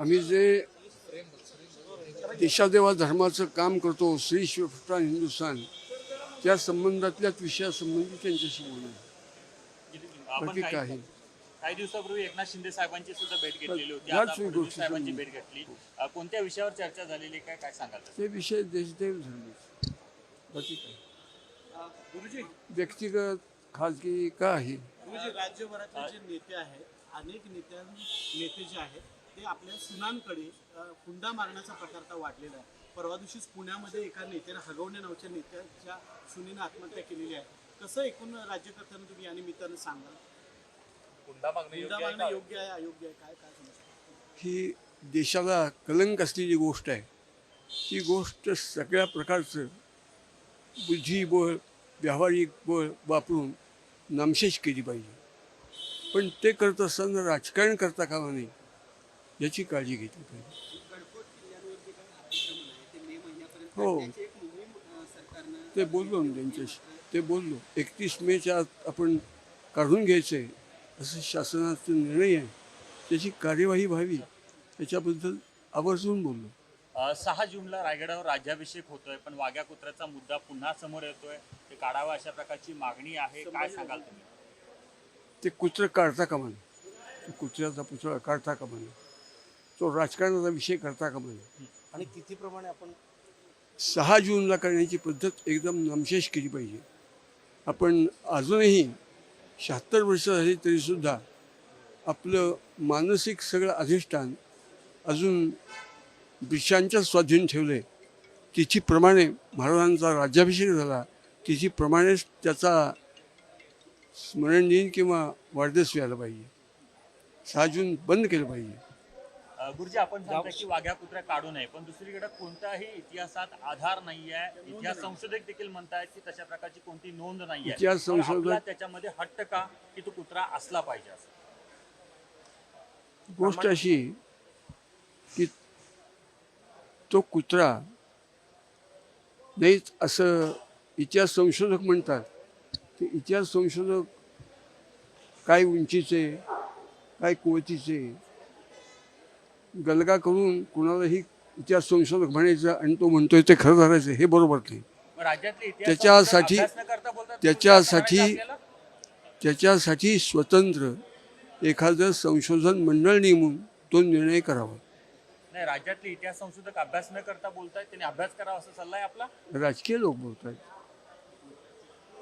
आम्ही जे देशादेवा धर्माचं काम करतो श्री शिवप्रधान हिंदुस्थान त्या संबंधातल्याच विषयासंबंधी त्यांच्याशी बोलणं आपण बाकी काही काही. दिवसापूर्वी एकनाथ शिंदे साहेबांची सुद्धा भेट घेतलेली होती. आता साहेबांची. भेट घेतली. कोणत्या विषयावर चर्चा झालेली काय काय सांगाल? ते विषय देशदेव धर्म. बाकी काय गुरुजी. व्यक्तिगत खाजगी का आहे? गुरुजी राज्यभरातले जे नेते आहेत अनेक नेत्यां नेते जे आहेत ते आपल्या सुनांकडे हुंडा मारण्याचा प्रकार आता वाढलेला आहे. परवा दिवशीच पुण्यामध्ये एका नेत्याने हगवणे नावच्या नेत्याच्या सुनीनं आत्महत्या केलेली आहे. कसं एकूण राज्यकर्त्यांना तुम्ही या निमित्तानं सांगाल? हुंडा मागणं योग्य आहे अयोग्य आहे? काय काय समजतं? ही देशाला कलंक असलेली गोष्ट आहे. ती गोष्ट सगळ्या प्रकारचं बुद्धिबळ व्यावहारिक बळ वापरून नामशेष केली पाहिजे. पण ते करत असताना राजकारण करता कामा नये. याची काळजी घेतली पाहिजे. हो. ते बोललो ना त्यांच्याशी. ते बोललो एकतीस मेच्या आत आपण काढून घ्यायचं आहे. असं शासनाचा निर्णय आहे. त्याची कार्यवाही व्हावी त्याच्याबद्दल आवर्जून बोललो. अ, सहा जूनला रायगडावर राज्याभिषेक होतोय पण वाघ्या कुत्र्याचा मुद्दा पुन्हा समोर येतोय. ते काढावा अशा प्रकारची मागणी आहे. काय सांगाल तुम्ही? ते कुत्रं काढता कामा नये ते कुत्र्याचा पुतळा काढता कामा नये तो राजकारणाचा विषय करता कामा नये आणि तिथीप्रमाणे आपण सहा जूनला करण्याची पद्धत एकदम नामशेष केली पाहिजे. आपण अजूनही शहात्तर वर्ष झाली तरीसुद्धा आपलं मानसिक सगळं अधिष्ठान अजून ब्रिटिशांच्या स्वाधीन ठेवलं तिथीप्रमाणे महाराजांचा राज्याभिषेक झाला. तिथीप्रमाणेच त्याचा स्मरण दिन किंवा वाढदिवस व्हायला पाहिजे. सहा जून बंद केलं पाहिजे. गुरुजी आपण सांगता की वाघ्या कुत्र्या काढू नये पण दुसरीकडे कोणताही इतिहासात आधार नाहीये. इतिहास संशोधक देखील म्हणतायत की तशा प्रकारची कोणती नोंद नाहीये. इतिहास पण संशोधक- त्याच्यामध्ये हट्ट का की तो कुत्रा असला पाहिजे असं? गोष्ट अशी की तो कुत्रा नाहीच असं इतिहास संशोधक म्हणतात. ते इतिहास संशोधक काय उंचीचे काय कुवतीचे गलगा करून कुणालाही इतिहास संशोधक म्हणायचं आणि तो म्हणतोय ते खरं धरायचं हे बरोबर नाही. त्याच्यासाठी- त्याच्यासाठी-? त्याच्यासाठी स्वतंत्र एखादं संशोधन मंडळ नेमून तो निर्णय करावा. नाही राज्यातले इतिहास संशोधक अभ्यास न करता बोलतायत त्यांनी अभ्यास करावा असा सल्ला आहे आपला? राजकीय लोक बोलत आहेत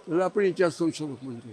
त्याला आपण इतिहास संशोधक म्हणतोय.